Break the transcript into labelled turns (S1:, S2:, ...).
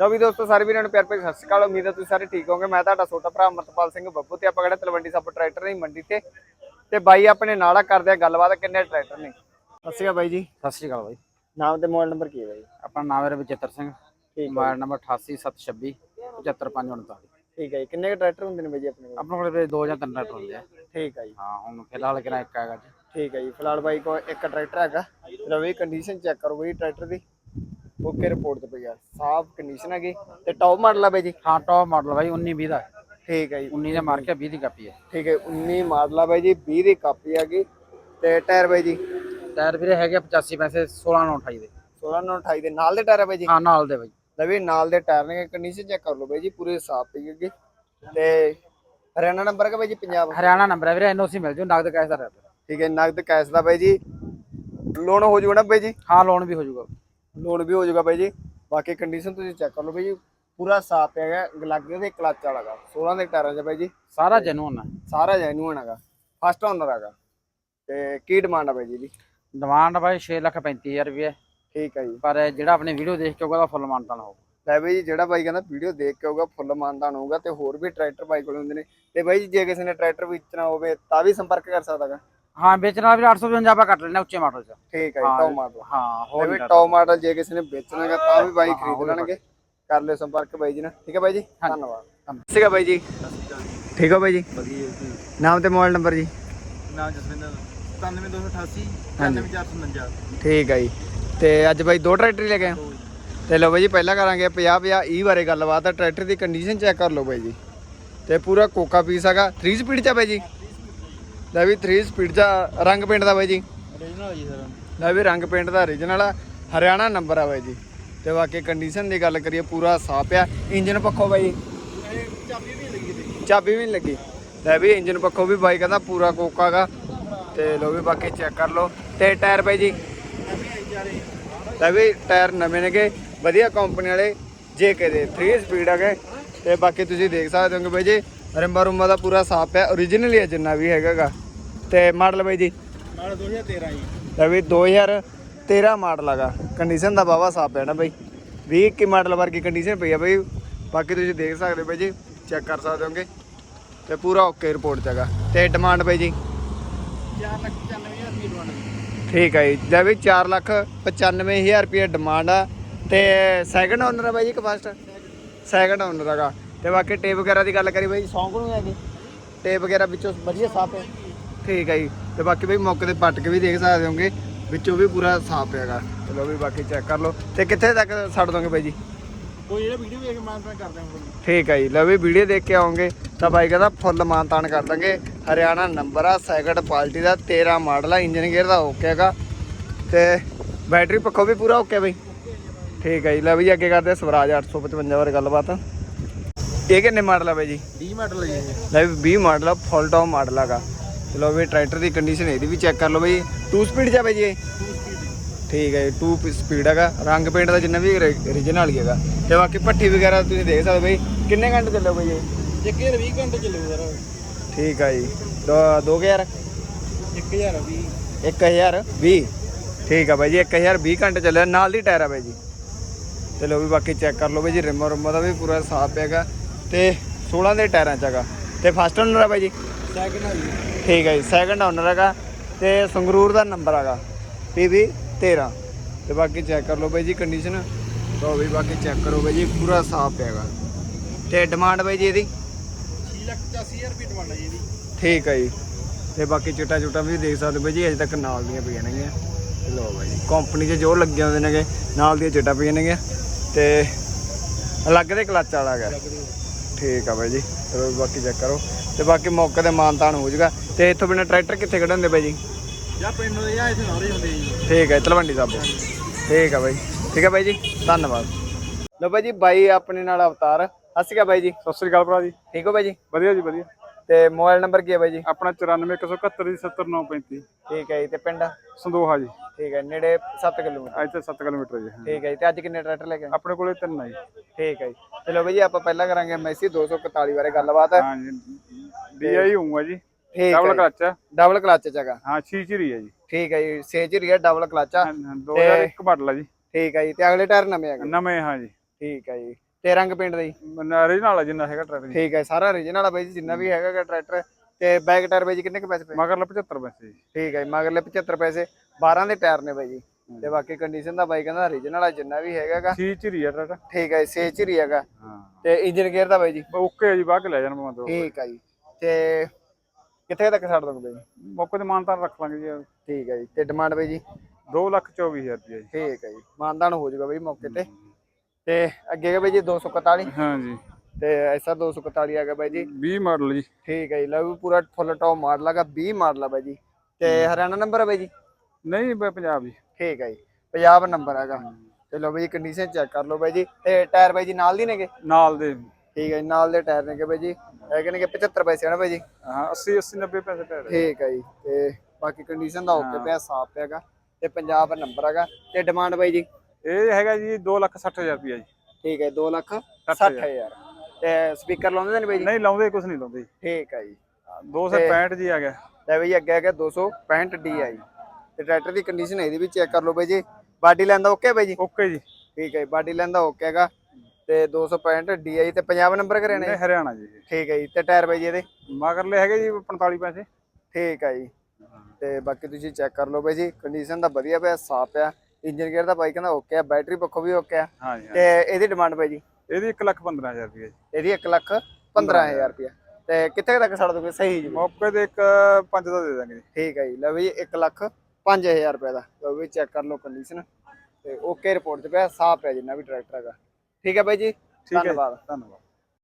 S1: ਲਓ ਵੀ ਦੋਸਤੋ ਸਾਰੇ ਵੀਰਾਂ ਨੂੰ ਪਿਆਰ ਭਰੀ ਸਤਿ ਸ਼੍ਰੀ ਅਕਾਲ। ਉਮੀਦ ਹੈ ਤੁਸੀਂ ਸਾਰੇ ਠੀਕ ਹੋਵੋਗੇ। ਮੈਂ ਤੁਹਾਡਾ ਛੋਟਾ ਭਰਾ ਅਮਰਤਪਾਲ ਸਿੰਘ ਬੱਬੂ ਤੇ ਆਪਾਂ ਕਿਹੜਾ ਤਲਵੰਡੀ ਸੱਪ ਟਰੈਕਟਰ ਦੀ ਮੰਡੀ ਤੇ। ਤੇ ਬਾਈ ਆਪਣੇ ਨਾਲ ਆ ਕਰਦੇ ਆ ਗੱਲਬਾਤ ਕਿੰਨੇ ਟਰੈਕਟਰ ਨੇ। ਸਤਿ ਸ਼੍ਰੀ ਅਕਾਲ ਬਾਈ ਜੀ।
S2: ਸਤਿ ਸ਼੍ਰੀ ਅਕਾਲ ਬਾਈ।
S1: ਨਾਮ ਤੇ ਮੋਬਾਈਲ ਨੰਬਰ ਕੀ ਹੈ ਬਾਈ?
S2: ਆਪਣਾ ਨਾਮ ਹੈ ਰਵਿਚੇਤਰ ਸਿੰਘ।
S1: ਠੀਕ
S2: ਮੋਬਾਈਲ ਨੰਬਰ 8876 75549
S1: ਠੀਕ ਹੈ ਕਿੰਨੇ ਕੁ ਟਰੈਕਟਰ ਹੁੰਦੇ ਨੇ ਬਾਈ ਜੀ ਆਪਣੇ ਕੋਲ?
S2: ਆਪਣੇ ਕੋਲ ਦੋ ਜਾਂ ਤਿੰਨ ਟਰੈਕਟਰ ਹੁੰਦੇ ਆ।
S1: ਠੀਕ ਹੈ ਜੀ।
S2: ਹਾਂ ਹੁਣ ਫਿਲਹਾਲ ਕਿਹੜਾ ਇੱਕ ਹੈਗਾ ਜੀ।
S1: ਠੀਕ ਹੈ ਜੀ। ਫਿਲਹਾਲ ਬਾਈ ਕੋਲ ਇੱਕ ਟਰੈਕਟਰ ਹੈਗਾ। ਰਵੀ ਕੰਡੀਸ਼ਨ ਚੈੱਕ ਕਰੋ ਬਾਈ ਟਰੈਕਟਰ ਦੀ। ਓਕੇ ਰਿਪੋਰਟ ਤੇ ਪਈ ਆ? ਸਾਫ਼ ਕੰਡੀਸ਼ਨ ਹੈਗੀ ਤੇ ਟੌਪ ਮਾਡਲ ਆ ਬਾਈ ਜੀ?
S2: ਹਾਂ ਟੌਪ ਮਾਡਲ ਬਾਈ 19 20 ਦਾ।
S1: ਠੀਕ ਹੈ ਜੀ।
S2: 19 ਦੇ ਮਾਰ ਕੇ 20 ਦੀ ਕਾਪੀ ਹੈ
S1: ਠੀਕ ਹੈ 19 ਮਾਡਲ ਆ ਬਾਈ ਜੀ 20 ਦੀ ਕਾਪੀ ਹੈਗੀ ਤੇ ਟਾਇਰ ਬਾਈ ਜੀ?
S2: ਟਾਇਰ ਵੀਰੇ ਹੈਗੇ 85 ਪੈਸੇ 16 9 28 ਦੇ।
S1: 16 ਨਾਲ 28 ਦੇ। ਨਾਲ ਦੇ ਟਾਇਰ ਆ ਬਾਈ ਜੀ?
S2: ਹਾਂ ਨਾਲ ਦੇ ਬਾਈ।
S1: ਲਵੇ ਨਾਲ ਦੇ ਟਾਇਰ ਨੇ ਕੰਡੀਸ਼ਨ ਚੈੱਕ ਕਰ ਲਓ ਬਾਈ ਜੀ ਪੂਰੇ ਸਾਫ਼ ਪਈ ਹੈਗੇ। ਤੇ ਹਰਿਆਣਾ ਨੰਬਰ ਹੈ ਬਾਈ ਜੀ ਪੰਜਾਬ?
S2: ਹਰਿਆਣਾ ਨੰਬਰ ਹੈ ਵੀਰੇ ਐਨਓਸੀ ਮਿਲ ਜੂ ਨਗਦ ਕੈਸ਼ ਦਾ ਰਹਿ
S1: ਠੀਕ ਹੈ ਨਗਦ ਕੈਸ਼ ਦਾ ਬਾਈ ਜੀ। ਲੋਨ ਹੋ ਜਾਊਗਾ ਨਾ ਬਾਈ ਜੀ?
S2: ਹਾਂ ਲੋਨ ਵੀ ਹੋ ਜਾਊਗਾ
S1: ਲੋਨ ਵੀ ਹੋ ਜਾਊਗਾ ਬਾਈ ਜੀ। ਬਾਕੀ ਕੰਡੀਸ਼ਨ ਤੁਸੀਂ ਚੈੱਕ ਕਰ ਲਓ ਬਾਈ ਜੀ। ਪੂਰਾ ਸਾਫ਼ ਹੈਗਾ ਗਲਾਗੇ ਦੇ ਕਲਚ ਵਾਲਾਗਾ 16 ਦੇ ਟਾਇਰਾਂ 'ਚ ਬਾਈ ਜੀ।
S2: ਸਾਰਾ ਜੈਨੂਨ ਹੈ
S1: ਸਾਰਾ ਜੈਨੂਨ ਹੈਗਾ। ਫਸਟ ਓਨਰ ਹੈਗਾ। ਤੇ ਕੀ ਡਿਮਾਂਡ ਆ ਬਾਈ ਜੀ ਦੀ
S2: ਡਿਮਾਂਡ ਬਾਈ 6 ਲੱਖ 35000 ਰੁਪਏ।
S1: ਠੀਕ ਹੈ ਜੀ।
S2: ਪਰ ਜਿਹੜਾ ਆਪਣੀ ਵੀਡੀਓ ਦੇਖ ਕੇ ਉਹਦਾ ਫੁੱਲ ਮਾਨਤਾਨ ਹੋਊ
S1: ਲੈ ਬਾਈ ਜੀ ਜਿਹੜਾ ਬਾਈ ਕਹਿੰਦਾ ਵੀਡੀਓ ਦੇਖ ਕੇ ਆਊਗਾ ਫੁੱਲ ਮਾਨਦਾਨ ਹੋਊਗਾ ਤੇ ਹੋਰ ਵੀ ਟਰੈਕਟਰ ਬਾਈ ਕੋਲ ਹੁੰਦੇ ਨੇ। ਤੇ ਬਾਈ ਜੀ ਜੇ ਕਿਸੇ ਨੇ ਟਰੈਕਟਰ ਵੇਚਣਾ ਹੋਵੇ ਤਾਂ ਵੀ ਸੰਪਰਕ ਕਰ ਸਕਦਾਗਾ
S2: ਹਾਂ ਵੇਚਣਾ ਵੀਰੇ 855 ਆਪਾਂ ਕੱਟ ਲੈਣਾ ਉੱਚੇ ਮਾਡਲ 'ਚ।
S1: ਠੀਕ ਹੈ ਜੀ
S2: ਹਾਂ,
S1: ਟੌਪ ਮਾਡਲ
S2: ਹਾਂ ਹੋਰ
S1: ਵੀ
S2: ਵੀ
S1: ਟੌਪ ਮਾਡਲ ਜੇ ਕਿਸੇ ਨੇ ਵੇਚਣਾ ਹੈਗਾ ਤਾਂ ਵੀ ਬਾਈ
S2: ਹਾਂ,
S1: ਖਰੀਦ
S2: ਵੀ
S1: ਲੈਣਗੇ। ਕਰ ਲਿਓ ਸੰਪਰਕ ਬਾਈ ਜੀ ਨਾਲ। ਠੀਕ ਹੈ ਬਾਈ ਜੀ। ਧੰਨਵਾਦ। ਹੈ ਬਾਈ ਜੀ। ਠੀਕ ਹੋ ਬਾਈ ਜੀ? ਨਾਮ ਤੇ ਮੋਬਾਈਲ ਨੰਬਰ ਜੀ?
S3: ਨਾਮ ਜਸਵਿੰਦਰ। 97288
S1: ਹਾਂਜੀ।
S3: 99449
S1: ਠੀਕ ਹੈ ਜੀ। ਤੇ ਅੱਜ ਬਾਈ ਦੋ ਟਰੈਕਟਰ ਹੀ ਲੈ ਕੇ ਆਏ। ਹੋ? ਤੇ ਲਓ ਬਾਈ ਜੀ ਪਹਿਲਾਂ ਕਰਾਂਗੇ 50 50 ਈ ਬਾਰੇ ਗੱਲਬਾਤ। ਆ ਟਰੈਕਟਰ ਦੀ ਕੰਡੀਸ਼ਨ ਚੈੱਕ ਕਰ ਲਓ ਬਾਈ ਜੀ। ਤੇ ਪੂਰਾ ਕੋਕਾ ਪੀਸ ਹੈਗਾ। 3 ਸਪੀਡ ਚ ਆ ਬਾਈ ਜੀ? ਲੈ ਵੀ 3 ਸਪੀਡ ਆ। ਰੰਗ ਪੇਂਟ ਦਾ ਬਾਈ ਜੀ।
S3: ਓਰੀਜਨਲ ਜੀ ਸਰ।
S1: ਲੈ ਵੀ ਰੰਗ ਪੇਂਟ ਦਾ origignal ਆ ਹਰਿਆਣਾ ਨੰਬਰ ਆ ਬਾਈ ਜੀ। ਤੇ ਬਾਕੀ ਕੰਡੀਸ਼ਨ ਦੀ ਗੱਲ ਕਰੀਏ ਪੂਰਾ ਸਾਫ਼ ਆ। ਇੰਜਨ ਪੱਖੋਂ ਬਾਈ
S3: ਚਾਬੀ ਵੀ ਲੱਗੀ
S1: ਚਾਬੀ ਵੀ ਨਹੀਂ ਲੱਗੀ। ਲੈ ਵੀ ਇੰਜਨ ਪੱਖੋਂ ਵੀ ਬਾਈ ਕਹਿੰਦਾ ਪੂਰਾ ਕੋਕਾ ਗਾ ਤੇ ਲੋ ਵੀ ਬਾਕੀ ਚੈੱਕ ਕਰ ਲਓ। ਤੇ ਟਾਇਰ ਬਾਈ ਜੀ। ਲੈ ਵੀ ਟਾਇਰ ਨਵੇਂ ਨੇਗੇ। ਵਧੀਆ ਕੰਪਨੀ ਵਾਲੇ ਜੇਕੇ ਦੇ 3 ਸਪੀਡ ਹੈਗੇ ਤੇ ਬਾਕੀ ਤੁਸੀਂ ਦੇਖ ਸਕਦੇ ਹੋਗੇ ਬਾਈ ਜੀ। ਰਿੰਬਾ ਰੁੰਬਾ ਦਾ ਪੂਰਾ ਸਾਫ਼ ਹੈ origignal ਹੀ ਹੈ ਜਿੰਨਾ ਵੀ ਹੈਗਾਗਾ ਤੇ ਮਾਡਲ ਬਾਈ ਜੀ?
S3: ਨਾਲ 2013 ਜੀ।
S1: ਲੈ ਵੀ 2013 ਮਾਡਲ ਹੈਗਾ ਕੰਡੀਸ਼ਨ ਦਾ ਬਾਵਾ ਸਾਫ਼ ਹੈ ਨਾ ਬਾਈ। 20 ਕੀ ਮਾਡਲ ਵਰਗੀ ਕੰਡੀਸ਼ਨ ਪਈ ਆ ਬਾਈ। ਬਾਕੀ ਤੁਸੀਂ ਦੇਖ ਸਕਦੇ ਬਾਈ ਜੀ ਚੈੱਕ ਕਰ ਸਕਦੇ ਹੋਗੇ ਤੇ ਪੂਰਾ ਓਕੇ ਰਿਪੋਰਟ ਹੈਗਾ ਤੇ ਡਿਮਾਂਡ ਬਾਈ ਜੀ?
S3: 4 ਲੱਖ 95000 ਰੁਪਏ ਡਿਮਾਂਡ
S1: ਠੀਕ ਹੈ ਜੀ। ਲੈ ਵੀ 4 ਲੱਖ 95000 ਰੁਪਏ ਡਿਮਾਂਡ ਆ। ਤੇ ਸੈਕੰਡ ਓਨਰ ਹੈ ਬਾਈ ਜੀ ਕਿ ਫਸਟ ਸੈਕੰਡ ਓਨਰ ਹੈਗਾ ਤੇ ਬਾਕੀ ਟੇਪ ਵਗੈਰਾ ਦੀ ਗੱਲ ਕਰੀ ਬਾਈ ਸੌਂਕ ਨੂੰ ਹੈਗੀ ਟੇਪ ਵਗੈਰਾ ਵਿੱਚੋਂ ਵਧੀਆ ਸਾਫ਼ ਹੈ। ਠੀਕ ਹੈ ਜੀ। ਤੇ ਬਾਕੀ ਬਾਈ ਮੌਕੇ ਤੇ ਪੱਟ ਕੇ ਵੀ ਦੇਖ ਸਕਦੇ ਹੋਗੇ ਵਿੱਚੋਂ ਵੀ ਪੂਰਾ ਸਾਫ਼ ਹੈਗਾ ਚਲੋ ਵੀ ਬਾਕੀ ਚੈੱਕ ਕਰ ਲਓ। ਤੇ ਕਿੱਥੇ ਤੱਕ ਛੱਡ ਦੋਗੇ ਬਾਈ ਜੀ?
S3: ਕੋਈ ਜਿਹੜਾ ਵੀਡੀਓ ਵੇਖ ਕੇ ਮਾਨਤਾ ਕਰਦੇ ਹਾਂ
S1: ਠੀਕ ਹੈ ਜੀ। ਲਓ ਵੀ ਵੀਡੀਓ ਦੇਖ ਕੇ ਆਓਗੇ ਤਾਂ ਬਾਈ ਕਹਿੰਦਾ ਫੁੱਲ ਮਾਨਤਾਨ ਕਰ ਦਾਂਗੇ। ਹਰਿਆਣਾ ਨੰਬਰ ਆ ਸੈਕੰਡ ਕੁਆਲਿਟੀ ਦਾ 13 ਮਾਡਲ ਆ ਇੰਜਨ ਗੇਅਰ ਦਾ ਓਕੇ ਹੈਗਾ। ਤੇ ਬੈਟਰੀ ਪੱਖੋਂ ਵੀ ਪੂਰਾ ਓਕੇ ਬਈ? ਠੀਕ ਹੈ ਜੀ। ਲੈ ਵੀ ਅੱਗੇ ਕਰਦੇ ਸਵਰਾਜ 855 ਬਾਰੇ ਗੱਲਬਾਤ। ਇਹ ਕਿੰਨੇ ਮਾਡਲ ਆ ਬਾਈ ਜੀ?
S3: 20 ਮਾਡਲ ਹੈ ਜੀ
S1: ਲੈ ਵੀ 20 ਮਾਡਲ ਆ ਫੁੱਲ ਟੌਪ ਮਾਡਲ ਹੈਗਾ। ਚਲੋ ਵੀ ਟਰੈਕਟਰ ਦੀ ਕੰਡੀਸ਼ਨ ਇਹਦੀ ਵੀ ਚੈੱਕ ਕਰ ਲਓ ਬਈ। 2 ਸਪੀਡ ਚ ਆ ਬਾਈ ਜੀ? ਠੀਕ ਹੈ 2 ਸਪੀਡ ਹੈਗਾ। ਰੰਗ ਪੇਂਟ ਦਾ ਜਿੰਨਾ ਵੀ origignal ਹੀ ਹੈਗਾ। ਤੇ ਬਾਕੀ ਪੱਠੀ ਵਗੈਰਾ ਤੁਸੀਂ ਦੇਖ ਸਕਦੇ ਬਈ। ਕਿੰਨੇ ਘੰਟੇ ਚੱਲੋ ਬਈ ਇਹ?
S3: ਹਜ਼ਾਰ 20 ਘੰਟੇ ਚੱਲੂ ਸਰ।
S1: ਠੀਕ ਆ ਜੀ। 2000
S3: 1020
S1: 1020 ਠੀਕ ਆ ਬਾਈ ਜੀ 1020 ਘੰਟੇ ਚੱਲਿਆ। ਨਾਲ ਦੀ ਟਾਇਰ ਆ ਬਾਈ ਜੀ। ਤੇ ਲੋ ਵੀ ਬਾਕੀ ਚੈੱਕ ਕਰ ਲਓ ਬਾਈ ਜੀ। ਰਿਮੋ ਰਿਮੋ ਦਾ ਵੀ ਪੂਰਾ ਸਾਫ਼ ਹੈਗਾ। ਤੇ 16 ਦੇ ਟਾਇਰਾਂ ਚ ਹੈਗਾ। ਤੇ ਫਸਟ ਓਨਰ ਆ ਬਾਈ ਜੀ?
S3: ਸੈਕਿੰਡ
S1: ਠੀਕ ਹੈ ਜੀ ਸੈਕੰਡ ਓਨਰ ਹੈਗਾ ਤੇ ਸੰਗਰੂਰ ਦਾ ਨੰਬਰ ਹੈਗਾ PB 13 ਤੇ ਬਾਕੀ ਚੈੱਕ ਕਰ ਲਓ ਬਾਈ ਜੀ ਕੰਡੀਸ਼ਨ ਲੋ ਵੀ ਬਾਕੀ ਚੈੱਕ ਕਰੋ ਬਾਈ ਜੀ ਪੂਰਾ ਸਾਫ਼ ਹੈਗਾ। ਤੇ ਡਿਮਾਂਡ ਬਾਈ ਜੀ ਇਹਦੀ?
S3: 6 ਲੱਖ 85000 ਰੁਪਏ ਡਿਮਾਂਡ ਹੈ ਜੀ ਇਹਦੀ।
S1: ਠੀਕ ਹੈ ਜੀ। ਤੇ ਬਾਕੀ ਚਿੱਟਾ ਚੁੱਟਾ ਵੀ ਦੇਖ ਸਕਦੇ ਹੋ ਬਾਈ ਜੀ ਅਜੇ ਤੱਕ ਨਾਲ ਦੀਆਂ ਪਈਆਂ ਨੇਗੀਆਂ। ਤੇ ਲਓ ਬਾਈ ਜੀ ਕੰਪਨੀ 'ਚ ਜੋ ਲੱਗੇ ਹੁੰਦੇ ਨੇਗੇ ਨਾਲ ਦੀਆਂ ਚਿੱਟਾ ਪਈਆਂ ਨੇਗੀਆਂ। ਤੇ ਅਲੱਗ ਦੇ ਕਲੱਚ ਵਾਲਾ ਹੈਗਾ। ਠੀਕ ਆ ਬਾਈ ਜੀ। ਚਲੋ ਬਾਕੀ ਚੈੱਕ ਕਰੋ। ਤੇ ਬਾਕੀ ਮੌਕੇ ਤੇ ਮਾਨਤਾਨ ਹੋ ਜਾਊਗਾ। ਤੇ ਇੱਥੋਂ ਬਿਨਾ ਟਰੈਕਟਰ ਕਿੱਥੇ ਕੱਢਣ ਦੇ ਬਾਈ ਜੀ?
S3: ਜਾਂ ਪਿੰਡ ਦੇ ਜਾਂ ਇੱਥੇ ਸਾਰੇ ਹੁੰਦੇ ਜੀ।
S1: ਠੀਕ ਹੈ ਤਲਵੰਡੀ ਸਾਹਿਬ ਠੀਕ ਆ ਬਾਈ। ਠੀਕ ਹੈ ਬਾਈ ਜੀ ਧੰਨਵਾਦ। ਲਓ ਬਾਈ ਜੀ ਬਾਈ ਆਪਣੇ ਨਾਲ ਅਵਤਾਰ। ਸਤਿ ਸ਼੍ਰੀ ਅਕਾਲ ਬਾਈ ਜੀ।
S4: ਸਤਿ ਸ੍ਰੀ ਅਕਾਲ ਭਰਾ ਜੀ।
S1: ਠੀਕ ਹੋ ਬਾਈ ਜੀ?
S4: ਵਧੀਆ ਜੀ ਵਧੀਆ।
S1: ਤੇ ਮੋਬਾਈਲ ਨੰਬਰ ਕੀ ਹੈ ਬਾਈ ਜੀ?
S4: ਆਪਣਾ 94171 ਦੀ 70935
S1: ਠੀਕ ਹੈ ਜੀ ਤੇ ਪਿੰਡ?
S4: ਸੰਦੋਹਾ ਜੀ।
S1: ਠੀਕ ਹੈ ਨੇੜੇ 7 ਕਿਲੋਮੀਟਰ।
S4: ਇੱਥੇ 7 ਕਿਲੋਮੀਟਰ ਜੀ ਹਾਂ।
S1: ਠੀਕ ਹੈ ਜੀ ਤੇ ਅੱਜ ਕਿੰਨੇ ਟਰੈਕਟਰ ਲੈ ਕੇ ਆਏ?
S4: ਆਪਣੇ ਕੋਲੇ ਤਿੰਨ ਆ ਜੀ।
S1: ਠੀਕ ਹੈ ਜੀ। ਚਲੋ ਬਈ ਜੀ ਆਪਾਂ ਪਹਿਲਾਂ ਕਰਾਂਗੇ ਮੈਸੀ 241 ਬਾਰੇ ਗੱਲਬਾਤ।
S4: ਹਾਂ ਜੀ ਡੀਆਈ ਹੋਊਗਾ ਜੀ।
S1: ਠੀਕ
S4: ਡਬਲ
S1: ਹੈ
S4: ਕਲਚ ਆ।
S1: ਡਬਲ ਕਲਚ ਚ ਹੈਗਾ
S4: ਹਾਂ ਛੀਚਰੀ ਹੈ ਜੀ।
S1: ਠੀਕ ਹੈ ਜੀ ਸੇਜ ਰੀਆ ਡਬਲ ਕਲਚ ਆ।
S4: ਹਾਂ, ਹਾਂ, 2001 ਮਾਡਲ ਆ ਜੀ।
S1: ਠੀਕ ਹੈ ਜੀ ਤੇ ਅਗਲੇ ਟਾਇਰ ਨਵੇਂ ਹੈਗੇ
S4: ਨਵੇਂ ਹਾਂ ਜੀ।
S1: ਠੀਕ ਹੈ ਜੀ। ਤੇ ਰੰਗ ਪਿੰਡ ਦਾ ਜੀ
S4: ਨਾਲ ਜਿੰਨਾ ਹੈਗਾ ਟਰੈਕਟਰ
S1: ਠੀਕ ਹੈ ਸਾਰਾ ਰੀਜਨਲ ਆ ਬਾਈ ਜੀ ਜਿੰਨਾ ਵੀ ਹੈਗਾ ਗਾ ਟਰੈਕਟਰ ਤੇ ਬੈਕ ਟਾਇਰ ਬਾਈ ਜੀ ਕਿੰਨੇ ਕੁ ਪੈਸੇ ਪਏ?
S4: ਮਗਰ 75 ਪੈਸੇ ਜੀ।
S1: ਠੀਕ ਹੈ ਜੀ, ਮਗਰਲੇ 75 ਪੈਸੇ। 12 ਦੇ ਟਾਇਰ ਨੇ ਬਾਈ ਜੀ। ਤੇ ਬਾਕੀ ਕੰਡੀਸ਼ਨ ਦਾ ਬਾਈ ਕਹਿੰਦਾ ਰੀਜਨਲ ਆ ਜਿੰਨਾ ਵੀ ਹੈਗਾ ਗਾ।
S4: ਸੀ ਚ ਹੀ ਆ ਟਰੈਕਟਰ
S1: ਠੀਕ ਹੈ ਸੇ ਚ ਹੀ ਹੈਗਾ।
S4: ਹਾਂ।
S1: ਤੇ ਇੰਜਨ ਗੇਅਰ ਦਾ ਬਾਈ ਜੀ।
S4: ਓਕੇ ਜੀ ਬਾਹ ਕੇ ਲੈ ਜਾਣ ਮੈਂ ਦੋ।
S1: ਠੀਕ ਹੈ ਜੀ। ਤੇ ਕਿੱਥੇ ਤੱਕ ਛੱਡ ਦੋਗੇ ਬਾਈ ਜੀ?
S4: ਮੌਕੇ ਤੇ ਮਾਨਤਾਨ ਰੱਖ ਲਾਂਗੇ ਜੀ।
S1: ਠੀਕ ਹੈ ਜੀ ਤੇ ਡਿਮਾਂਡ ਬਾਈ ਜੀ?
S4: 2 ਲੱਖ 24000 ਰੁਪਏ ਜੀ।
S1: ਠੀਕ ਹੈ ਜੀ ਮਾਨਦਾਨ ਹੋ ਜਾਊਗਾ ਬਾਈ ਮੌਕੇ ਤੇ। ਤੇ ਅੱਗੇ ਹੈਗਾ ਬਾਈ ਜੀ 241
S4: ਹਾਂ ਜੀ
S1: ਤੇ ਐਸਾ 241 ਆ ਗਿਆ ਬਾਈ ਜੀ।
S4: 20 ਮਾਡਲ ਜੀ।
S1: ਠੀਕ ਹੈ ਜੀ ਲਓ ਪੂਰਾ ਫੁੱਲ ਟੌਪ ਮਾਡਲ ਹੈਗਾ 20 ਮਾਡਲ ਆ ਬਾਈ ਜੀ। ਤੇ ਹਰਿਆਣਾ ਨੰਬਰ ਹੈ ਬਾਈ ਜੀ?
S4: ਨਹੀਂ ਬਈ ਪੰਜਾਬ ਜੀ।
S1: ਠੀਕ ਹੈ ਜੀ ਪੰਜਾਬ ਨੰਬਰ ਹੈਗਾ। ਤੇ ਲਓ ਬਾਈ ਕੰਡੀਸ਼ਨ ਚੈੱਕ ਕਰ ਲਓ ਬਾਈ ਜੀ। ਤੇ ਟਾਇਰ ਬਾਈ ਜੀ ਨਾਲ ਦੀ ਨੇਗੇ?
S4: ਨਾਲ ਦੇ।
S1: ਠੀਕ ਹੈ ਨਾਲ ਦੇ ਟਾਇਰ ਨੇਗੇ ਬਾਈ ਜੀ। ਹੈਗੇ ਨੇਗੇ 75 ਪੈਸੇ ਹਨਾ ਬਾਈ ਜੀ?
S4: ਹਾਂ 80 80 90 ਪੈਸੇ ਟਾਇਰ ਹੈ।
S1: ਠੀਕ ਹੈ ਜੀ ਤੇ ਬਾਕੀ ਕੰਡੀਸ਼ਨ ਦਾ ਓਕੇ ਪਿਆ ਸਾਫ਼ ਪਿਆਗਾ ਤੇ ਪੰਜਾਬ ਨੰਬਰ ਹੈਗਾ। ਤੇ ਡਿਮਾਂਡ ਬਾਈ ਜੀ?
S4: ਇਹ ਹੈਗਾ ਜੀ 2 ਲੱਖ 60000 ਰੁਪਏ ਜੀ।
S1: ਠੀਕ ਹੈ 2 ਲੱਖ
S4: ਸੱਠ
S1: 60000 ਤੇ ਸਪੀਕਰ ਲਾਉਂਦੇ ਨੇ ਬਾਈ ਜੀ?
S4: ਨਹੀਂ ਲਾਉਂਦੇ ਕੁਝ ਨਹੀਂ ਲਾਉਂਦੇ।
S1: ਠੀਕ ਹੈ ਜੀ।
S4: 265 ਜੀ ਆ ਗਿਆ।
S1: ਲੈ ਬਈ ਅੱਗੇ ਹੈਗਾ 265 DI ਤੇ ਟਰੈਕਟਰ ਦੀ ਕੰਡੀਸ਼ਨ ਇਹਦੀ ਵੀ ਚੈੱਕ ਕਰ ਲਓ ਬਈ ਜੀ। ਬਾਡੀ ਲੈਂਦਾ ਓਕੇ ਬਈ ਜੀ?
S4: ਓਕੇ ਜੀ।
S1: ਠੀਕ ਹੈ ਬਾਡੀ ਲੈਂਦਾ ਓਕੇ ਹੈਗਾ। ਤੇ 265 DI ਤੇ ਪੰਜਾਬ ਨੰਬਰ ਕਰੇ ਨੇ।
S4: ਇਹ ਹਰਿਆਣਾ ਜੀ।
S1: ਠੀਕ ਹੈ ਜੀ ਤੇ ਟਾਇਰ ਬਈ ਜੀ ਇਹਦੇ?
S4: ਮਗਰਲੇ ਹੈਗੇ ਜੀ 45 ਪੈਸੇ।
S1: ਠੀਕ ਹੈ ਜੀ। ਤੇ ਬਾਕੀ ਤੁਸੀਂ ਚੈੱਕ ਕਰ ਲਓ ਬਈ ਜੀ ਕੰਡੀਸ਼ਨ ਦਾ ਵਧੀਆ ਪਿਆ ਸਾਫ਼ ਪਿਆ। ਇੰਜਨ ਗੇਅਰ ਦਾ ਬਾਈ ਕਹਿੰਦਾ ਓਕੇ ਆ ਬੈਟਰੀ ਪੱਖੋਂ ਵੀ ਓਕੇ ਆ। ਤੇ ਇਹਦੀ ਡਿਮਾਂਡ ਬਈ ਜੀ?
S4: ਇਹਦੀ 1 ਲੱਖ 15000 ਰੁਪਏ ਜੀ।
S1: ਇਹਦੀ 1 ਲੱਖ 15000 ਰੁਪਇਆ ਤੇ ਕਿੱਥੇ ਤੱਕ ਛੱਡ ਦੋਗੇ? ਸਹੀ ਜੀ।
S4: ਮੌਕੇ ਤੇ ਇੱਕ 5 ਦਾ ਦੇ ਦਾਂਗੇ ਜੀ।
S1: ਠੀਕ ਹੈ ਜੀ। ਲੈ ਬਈ 1 ਲੱਖ 5000 ਰੁਪਏ ਦਾ। ਲਓ ਵੀ ਚੈੱਕ ਕਰ ਲਓ ਕੰਡੀਸ਼ਨ ਤੇ ਓਕੇ ਰਿਪੋਰਟ ਤੇ ਪਿਆ ਸਾਫ਼ ਪਿਆ ਜਿੰਨਾ ਵੀ ਟਰੈਕਟਰ ਹੈਗਾ। ਠੀਕ ਹੈ ਬਾਈ
S4: ਜੀ।
S1: ਧੰਨਵਾਦ।
S4: ਧੰਨਵਾਦ।